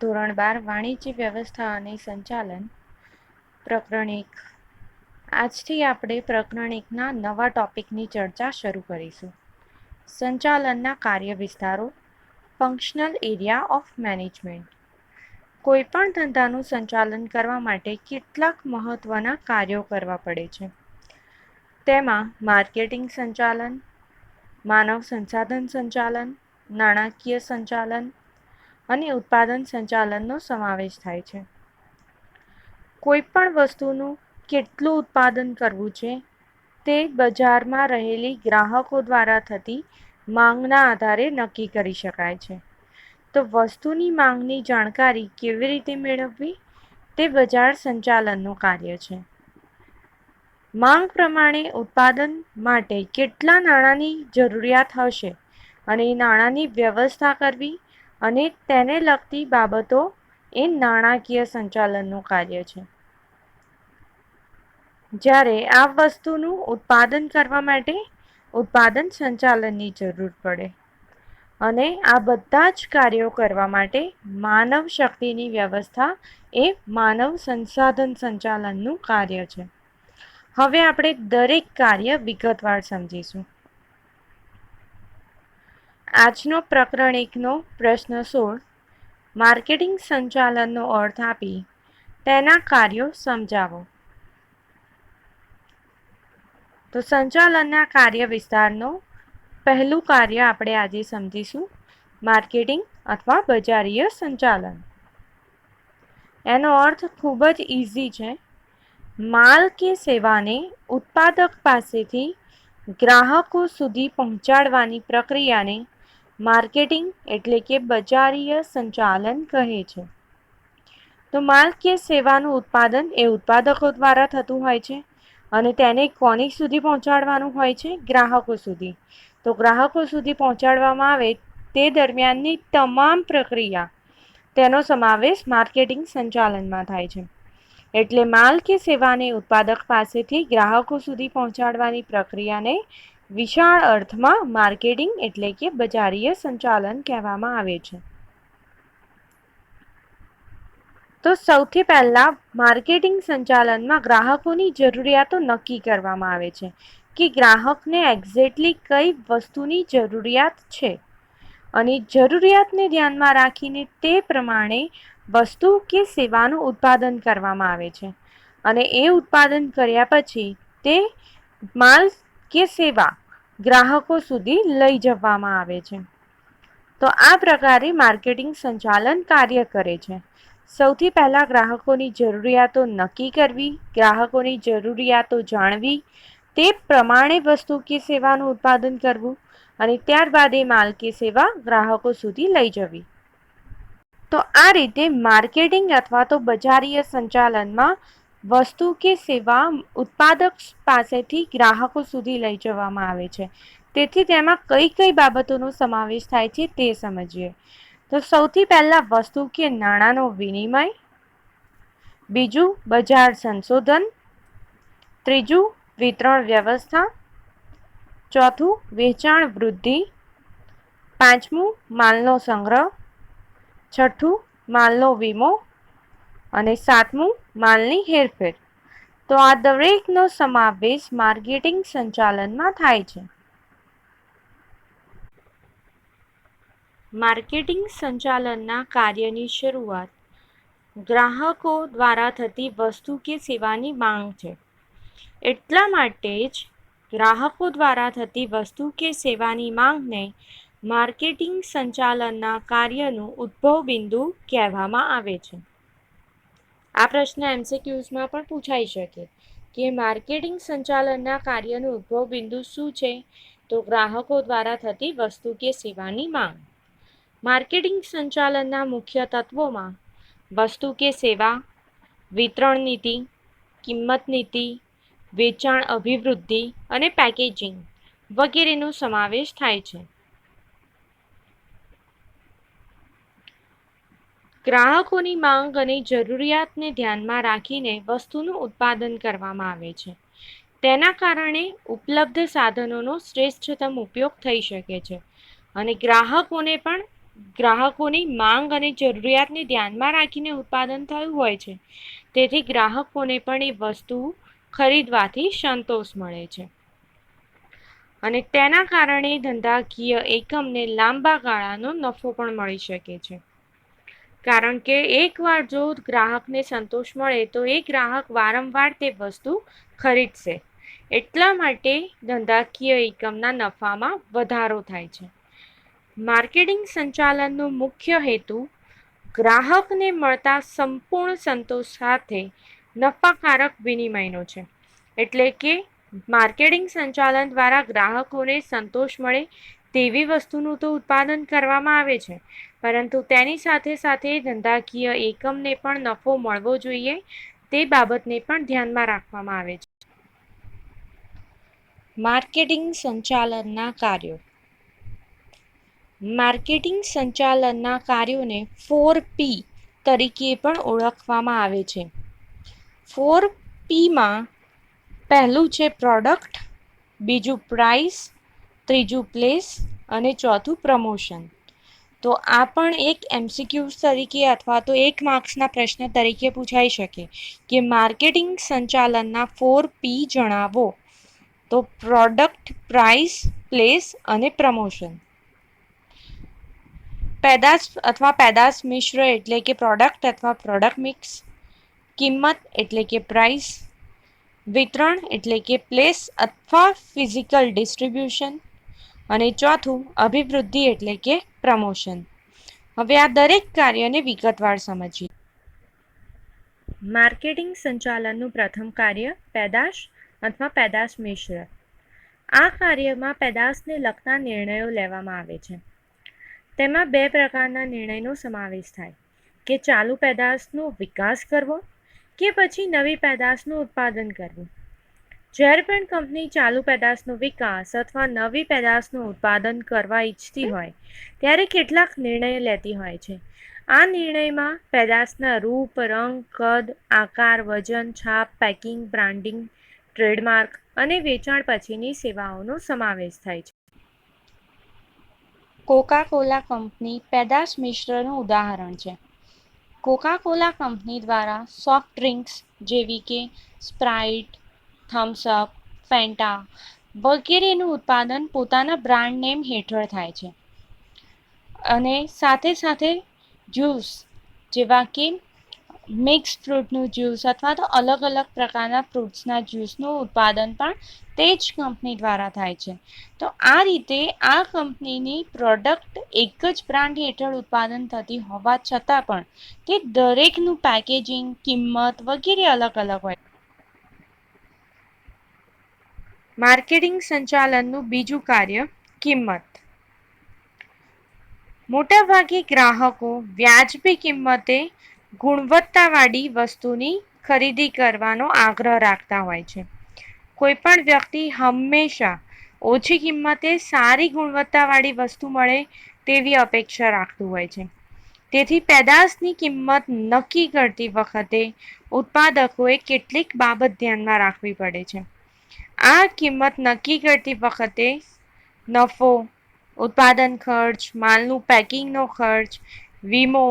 ધોરણ બાર, વાણિજ્ય વ્યવસ્થા અને સંચાલન પ્રકરણ એક આજથી આપણે પ્રકરણ એકના નવા ટોપિકની ચર્ચા શરૂ કરીશું. સંચાલનના કાર્ય વિસ્તારો ફંક્શનલ એરિયા ઓફ મેનેજમેન્ટ કોઈપણ ધંધાનું સંચાલન કરવા માટે કેટલાક મહત્ત્વના કાર્યો કરવા પડે છે. તેમાં માર્કેટિંગ સંચાલન, માનવ સંસાધન સંચાલન, નાણાકીય સંચાલન અને ઉત્પાદન સંચાલનનો સમાવેશ થાય છે. કોઈપણ વસ્તુનું કેટલું ઉત્પાદન કરવું છે તે બજારમાં રહેલી ગ્રાહકો દ્વારા થતી માંગના આધારે નક્કી કરી શકાય છે. તો વસ્તુની માંગની જાણકારી કેવી રીતે મેળવવી? તે બજાર સંચાલનનું કાર્ય છે. માંગ પ્રમાણે ઉત્પાદન માટે કેટલા નાણાંની જરૂરિયાત હશે? અને નાણાંની વ્યવસ્થા કરવી અને તેને લગતી બાબતો એ નાણાકીય સંચાલનનું કાર્ય છે. જ્યારે આ વસ્તુનું ઉત્પાદન કરવા માટે ઉત્પાદન સંચાલનની જરૂર પડે અને આ બધા જ કાર્યો કરવા માટે માનવ શક્તિની વ્યવસ્થા એ માનવ સંસાધન સંચાલનનું કાર્ય છે. હવે આપણે દરેક કાર્ય વિગતવાર સમજીશું. આજનો પ્રકરણ એકનો પ્રશ્ન સોળ. માર્કેટિંગ સંચાલનનો અર્થ આપી તેના કાર્યો સમજાવો. તો સંચાલનના કાર્ય વિસ્તારનો પહેલું કાર્ય આપણે આજે સમજીશું માર્કેટિંગ અથવા બજારીય સંચાલન. એનો અર્થ ખૂબ જ ઇઝી છે. માલ કે સેવાને ઉત્પાદક પાસેથી ગ્રાહકો સુધી પહોંચાડવાની પ્રક્રિયાને માર્કેટિંગ એટલે કે બજારીય સંચાલન કહે છે. તો માલ કે સેવાનું ઉત્પાદન એ ઉત્પાદકો દ્વારા થતું હોય છે અને તેને કોની સુધી પહોંચાડવાનું હોય છે? ગ્રાહકો સુધી. તો ગ્રાહકો સુધી પહોંચાડવામાં આવે તે દરમિયાનની તમામ પ્રક્રિયા તેનો સમાવેશ માર્કેટિંગ સંચાલનમાં થાય છે. એટલે માલ કે સેવાને ઉત્પાદક પાસેથી ગ્રાહકો સુધી પહોંચાડવાની પ્રક્રિયાને વિશાળ અર્થમાં માર્કેટિંગ એટલે કે બજારીય સંચાલન કહેવામાં આવે છે. તો સૌથી પહેલાં માર્કેટિંગ સંચાલનમાં ગ્રાહકોની જરૂરિયાતો નક્કી કરવામાં આવે છે કે ગ્રાહકને એક્ઝેક્ટલી કઈ વસ્તુની જરૂરિયાત છે અને જરૂરિયાતને ધ્યાનમાં રાખીને તે પ્રમાણે વસ્તુ કે સેવાનું ઉત્પાદન કરવામાં આવે છે. અને એ ઉત્પાદન કર્યા પછી તે માલ કે સેવા ગ્રાહકો સુધી લઈ જવામાં આવે છે. તો આ પ્રકારે માર્કેટિંગ સંચાલન કાર્ય કરે છે. સૌથી પહેલાં ગ્રાહકોની જરૂરિયાતો નક્કી કરવી, ગ્રાહકોની જરૂરિયાતો જાણવી, તે પ્રમાણે વસ્તુ કે સેવાનું ઉત્પાદન કરવું અને ત્યારબાદ એ માલ કે સેવા ગ્રાહકો સુધી લઈ જવી. તો આ રીતે માર્કેટિંગ અથવા તો બજારીય સંચાલનમાં વસ્તુ કે સેવા ઉત્પાદક પાસેથી ગ્રાહકો સુધી લઈ જવામાં આવે છે. તેથી તેમાં કઈ કઈ બાબતોનો સમાવેશ થાય છે તે સમજીએ. તો સૌથી પહેલાં વસ્તુ કે નાણાંનો વિનિમય, બીજું બજાર સંશોધન, ત્રીજું વિતરણ વ્યવસ્થા, ચોથું વેચાણ વૃદ્ધિ, પાંચમું માલનો સંગ્રહ, છઠ્ઠું માલનો વીમો અને સાતમું, માલની હેરફેર. તો આ દરેકનો સમાવેશ માર્કેટિંગ સંચાલનમાં થાય છે. માર્કેટિંગ સંચાલનના કાર્યની શરૂઆત ગ્રાહકો દ્વારા થતી વસ્તુ કે સેવાની માંગ છે. એટલા માટે જ ગ્રાહકો દ્વારા થતી વસ્તુ કે સેવાની માંગને માર્કેટિંગ સંચાલનના કાર્યનું ઉદ્ભવ બિંદુ કહેવામાં આવે છે. આ પ્રશ્ન એમસીક્યુઝમાં પણ પૂછાઈ શકે. કે માર્કેટિંગ સંચાલનના કાર્યનું ઉદ્ભવ બિંદુ શું છે? તો ગ્રાહકો દ્વારા થતી વસ્તુ કે સેવાની માંગ. માર્કેટિંગ સંચાલનના મુખ્ય તત્વોમાં વસ્તુ કે સેવા, વિતરણ નીતિ, કિંમત નીતિ, વેચાણ અભિવૃદ્ધિ અને પેકેજિંગ વગેરેનો સમાવેશ થાય છે. ગ્રાહકોની માંગ અને જરૂરિયાતને ધ્યાનમાં રાખીને વસ્તુનું ઉત્પાદન કરવામાં આવે છે. તેના કારણે ઉપલબ્ધ સાધનોનો શ્રેષ્ઠતમ ઉપયોગ થઈ શકે છે અને ગ્રાહકોને પણ ગ્રાહકોની માંગ અને જરૂરિયાતને ધ્યાનમાં રાખીને ઉત્પાદન થયું હોય છે. તેથી ગ્રાહકોને પણ એ વસ્તુ ખરીદવાથી સંતોષ મળે છે. અને તેના કારણે ધંધાકીય એકમને લાંબા ગાળાનો નફો પણ મળી શકે છે. કારણ કે એકવાર જો ગ્રાહકને સંતોષ મળે તો એ ગ્રાહક વારંવાર તે વસ્તુ ખરીદશે. એટલા માટે ધંધાકીય એકમના નફામાં વધારો થાય છે. માર્કેટિંગ સંચાલનનો મુખ્ય હેતુ ગ્રાહકને મળતા સંપૂર્ણ સંતોષ સાથે નફાકારક વિનિમયનો છે. એટલે કે માર્કેટિંગ સંચાલન દ્વારા ગ્રાહકોને સંતોષ મળે તેવી વસ્તુનું તો ઉત્પાદન કરવામાં આવે છે. પરંતુ તેની સાથે સાથે ધંધાકીય એકમને પણ નફો મળવો જોઈએ, તે બાબતને પણ ધ્યાનમાં રાખવામાં આવે છે. માર્કેટિંગ સંચાલનના કાર્યો. માર્કેટિંગ સંચાલનના કાર્યોને ફોર પી તરીકે પણ ઓળખવામાં આવે છે. ફોર પીમાં પહેલું છે પ્રોડક્ટ, બીજું પ્રાઇસ ત્રીજું પ્લેસ અને ચોથું પ્રમોશન તો આ પણ એક એમસીક્યુ તરીકે અથવા તો એક માર્ક્સના પ્રશ્ન તરીકે પૂછાઈ શકે. કે માર્કેટિંગ સંચાલનના ફોર પી જણાવો. તો પ્રોડક્ટ પ્રાઇસ પ્લેસ અને પ્રમોશન પેદાશ અથવા પેદાશ મિશ્ર એટલે કે પ્રોડક્ટ અથવા પ્રોડક્ટ મિક્સ કિંમત એટલે કે પ્રાઇસ વિતરણ એટલે કે પ્લેસ અથવા ફિઝિકલ ડિસ્ટ્રીબ્યુશન અને ચોથું, અભિવૃદ્ધિ એટલે કે પ્રમોશન. હવે આ દરેક કાર્યને વિગતવાર સમજીએ. માર્કેટિંગ સંચાલનનું પ્રથમ કાર્ય પેદાશ અથવા પેદાશ મિશ્ર. આ કાર્યમાં પેદાશને લગતા નિર્ણયો લેવામાં આવે છે. તેમાં બે પ્રકારના નિર્ણયનો સમાવેશ થાય. કે ચાલુ પેદાશનો વિકાસ કરવો કે પછી નવી પેદાશનું ઉત્પાદન કરવું. જ્યારે પણ કંપની ચાલુ પેદાશનો વિકાસ અથવા નવી પેદાશનું ઉત્પાદન કરવા ઈચ્છતી હોય, ત્યારે કેટલાક નિર્ણયો લેતી હોય છે. આ નિર્ણયમાં પેદાશના રૂપ, રંગ, કદ, આકાર, વજન, છાપ, પેકિંગ, બ્રાન્ડિંગ, ટ્રેડમાર્ક અને વેચાણ પછીની સેવાઓનો સમાવેશ થાય છે. કોકા કોલા કંપની પેદાશ મિશ્રનું ઉદાહરણ છે. કોકા કોલા કંપની દ્વારા સોફ્ટ ડ્રિંક્સ જેવી કે સ્પ્રાઇટ થમ્સઅપ ફેન્ટા વગેરેનું ઉત્પાદન પોતાના બ્રાન્ડ નેમ હેઠળ થાય છે. અને સાથે સાથે જ્યુસ જેવા કે મિક્સ ફ્રૂટનું જ્યુસ અથવા તો અલગ અલગ પ્રકારના ફ્રૂટ્સના જ્યુસનું ઉત્પાદન પણ તે જ કંપની દ્વારા થાય છે. તો આ રીતે આ કંપનીની પ્રોડક્ટ એક જ બ્રાન્ડ હેઠળ ઉત્પાદન થતી હોવા છતાં પણ તે દરેકનું પેકેજિંગ કિંમત વગેરે અલગ અલગ હોય માર્કેટિંગ સંચાલનનું બીજું કાર્ય કિંમત. મોટાભાગે ગ્રાહકો વ્યાજબી કિંમતે ગુણવત્તાવાળી વસ્તુની ખરીદી કરવાનો આગ્રહ રાખતા હોય છે. કોઈપણ વ્યક્તિ હંમેશા ઓછી કિંમતે સારી ગુણવત્તાવાળી વસ્તુ મળે તેવી અપેક્ષા રાખતું હોય છે. તેથી પેદાશની કિંમત નક્કી કરતી વખતે ઉત્પાદકોએ કેટલીક બાબત ધ્યાનમાં રાખવી પડે છે. આ કિંમત નક્કી કરતી વખતે નફો, ઉત્પાદન ખર્ચ, માલનું પેકિંગનો ખર્ચ, વીમો,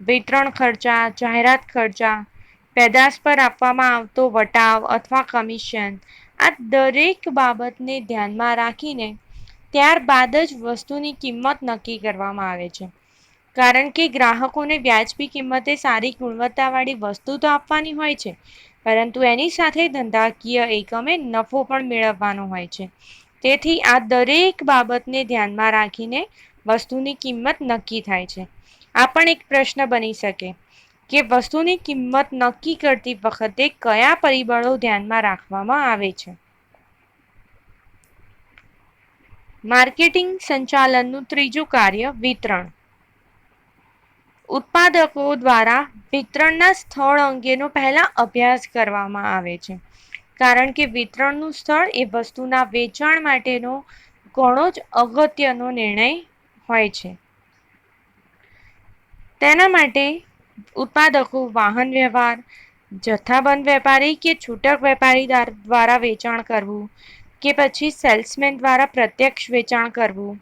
વિતરણ ખર્ચા, જાહેરાત ખર્ચા, પેદાશ પર આપવામાં આવતો વટાવ અથવા કમિશન આ દરેક બાબતને ધ્યાનમાં રાખીને ત્યારબાદ જ વસ્તુની કિંમત નક્કી કરવામાં આવે છે. કારણ કે ગ્રાહકોને વ્યાજબી કિંમતે સારી ગુણવત્તાવાળી વસ્તુ તો આપવાની હોય છે પરંતુ એની સાથે ધંધાકીય એકમે નફો પણ મેળવવાનો હોય છે. તેથી આ દરેક બાબતને ધ્યાનમાં રાખીને વસ્તુની કિંમત નક્કી થાય છે. આ પણ એક પ્રશ્ન બની શકે કે વસ્તુની કિંમત નક્કી કરતી વખતે કયા પરિબળો ધ્યાનમાં રાખવામાં આવે છે? માર્કેટિંગ સંચાલનનું ત્રીજું કાર્ય વિતરણ. ઉત્પાદકો દ્વારા વિતરણના સ્થળ અંગેનો પહેલાં અભ્યાસ કરવામાં આવે છે. કારણ કે વિતરણનું સ્થળ એ વસ્તુના વેચાણ માટેનો ઘણો જ અગત્યનો નિર્ણય હોય છે. તેના માટે ઉત્પાદકો વાહન વ્યવહાર, જથ્થાબંધ વેપારી કે છૂટક વેપારી દ્વારા વેચાણ કરવું કે પછી સેલ્સમેન દ્વારા પ્રત્યક્ષ વેચાણ કરવું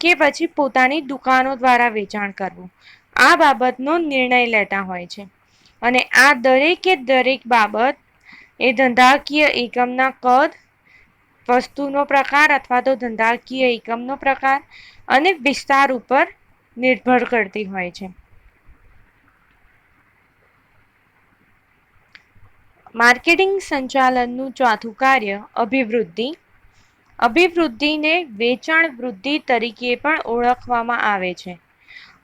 કે પછી પોતાની દુકાનો દ્વારા વેચાણ કરવું. આ બાબતનો નિર્ણય લેતા હોય છે. અને આ દરેકે દરેક બાબત એ ધંધાકીય એકમના કદ, વસ્તુનો પ્રકાર અથવા તો ધંધાકીય એકમનો પ્રકાર અને વિસ્તાર ઉપર નિર્ભર કરતી હોય છે. માર્કેટિંગ સંચાલનનું ચોથું કાર્ય અભિવૃદ્ધિ. અભિવૃદ્ધિને વેચાણ વૃદ્ધિ તરીકે પણ ઓળખવામાં આવે છે.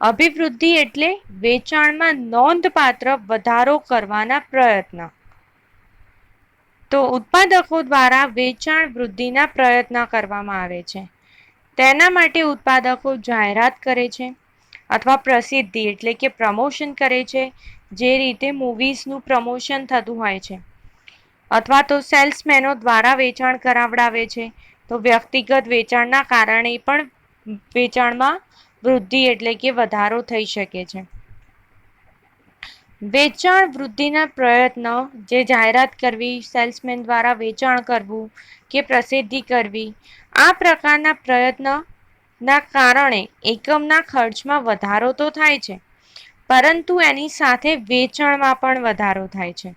અભિવૃદ્ધિ એટલે વેચાણમાં નોંધપાત્ર વધારો કરવાના પ્રયત્ન. તો ઉત્પાદકો દ્વારા વેચાણ વૃદ્ધિના પ્રયત્ન કરવામાં આવે છે. તેના માટે ઉત્પાદકો જાહેરાત કરે છે અથવા પ્રસિદ્ધિ એટલે કે પ્રમોશન કરે છે, જે રીતે મૂવીઝનું પ્રમોશન થતું હોય છે. અથવા તો સેલ્સમેનો દ્વારા વેચાણ કરાવડાવે છે. તો વ્યક્તિગત વેચાણના કારણે પણ વેચાણમાં વૃદ્ધિ એટલે કે વધારો થઈ શકે છે. વેચાણ વૃદ્ધિના પ્રયત્નો, જે જાહેરાત કરવી, સેલ્સમેન દ્વારા વેચાણ કરવું કે પ્રસિદ્ધિ કરવી, આ પ્રકારના પ્રયત્નના કારણે એકમના ખર્ચમાં વધારો તો થાય છે, પરંતુ એની સાથે વેચાણમાં પણ વધારો થાય છે.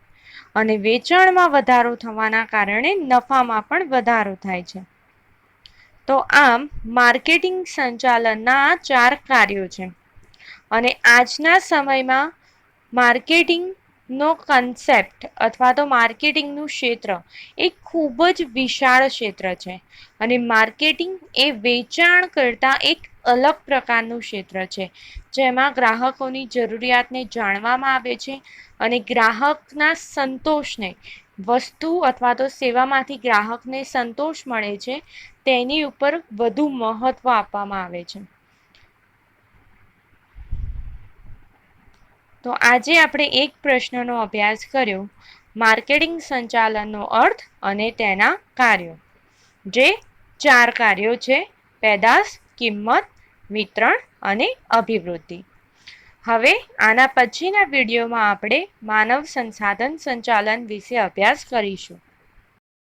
અને વેચાણમાં વધારો થવાના કારણે નફામાં પણ વધારો થાય છે. તો આમ માર્કેટિંગ સંચાલનના ચાર કાર્યો છે. અને આજના સમયમાં માર્કેટિંગનો કન્સેપ્ટ અથવા તો માર્કેટિંગનું ક્ષેત્ર એ ખૂબ જ વિશાળ ક્ષેત્ર છે. અને માર્કેટિંગ એ વેચાણ કરતાં એક અલગ પ્રકારનું ક્ષેત્ર છે. જેમાં ગ્રાહકોની જરૂરિયાતને જાણવામાં આવે છે અને ગ્રાહકના સંતોષને, વસ્તુ અથવા તો સેવામાંથી ગ્રાહકને સંતોષ મળે છે તેની ઉપર વધુ મહત્ત્વ આપવામાં આવે છે. તો આજે આપણે એક પ્રશ્નનો અભ્યાસ કર્યો, માર્કેટિંગ સંચાલનનો અર્થ અને તેના કાર્યો. જે ચાર કાર્યો છે, પેદાશ, કિંમત, વિતરણ અને અભિવૃદ્ધિ. હવે આના પછીના વિડીયોમાં આપણે માનવ સંસાધન સંચાલન વિશે અભ્યાસ કરીશું.